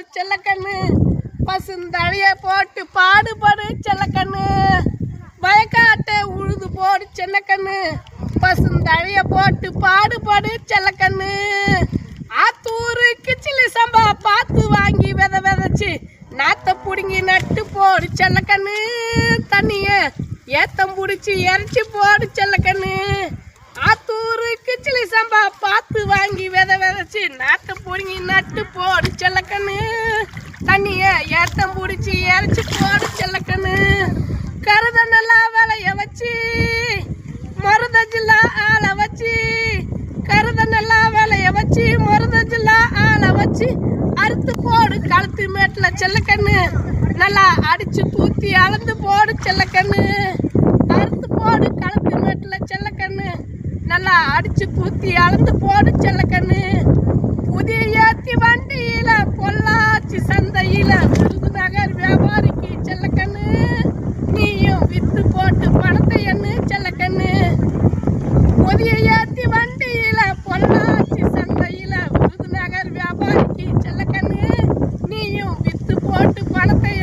செல்லக்கண்ணு. பசுந்தழைய போட்டு பாடுபடு செல்லக்கண்ணு. வயக்காட்டை உழுது போடு செல்லக்கண்ணு. பசுந்தழைய போட்டு பாடுபடு செல்லக்கண்ணு. ஆத்தூரு கிச்சிலி சம்பா பார்த்து வாங்கி வித விதச்சி நாத்த பிடுங்கி நட்டு போடு செல்லக்கண்ணு. தண்ணிய ஏத்தம் பிடிச்சி இறச்சி போடு செல்லக்கண்ணு. ஆத்தூரு கிச்சிலி சம்பா பார்த்து வாங்கி பிடிச்சி விதைச்சு நாத்த நட்டு போடு செல்லக்கண்ணு. தண்ணிய ஏத்தம் பிடிச்சி இறச்சி போடு செல்லக்கண்ணு. கருத நல்லா விளைய வச்சு மருதஜில்லா ஆளை வச்சு கருத நல்லா விளைய வச்சு மருதஜில்லா ஆளை வச்சு அறுத்து போடு கழுத்து மேட்டில் செல்லக்கண்ணு. நல்லா அடிச்சு தூத்தி அளந்து போடு செல்லக்கண்ணு. அறுத்து போடு கழுத்து மேட்டில் செல்லக்கண்ணு. நல்லா அடிச்சு தூத்தி அளந்து போடு செல்லக்கண்ணு. வித்து போட்டு பணத்தை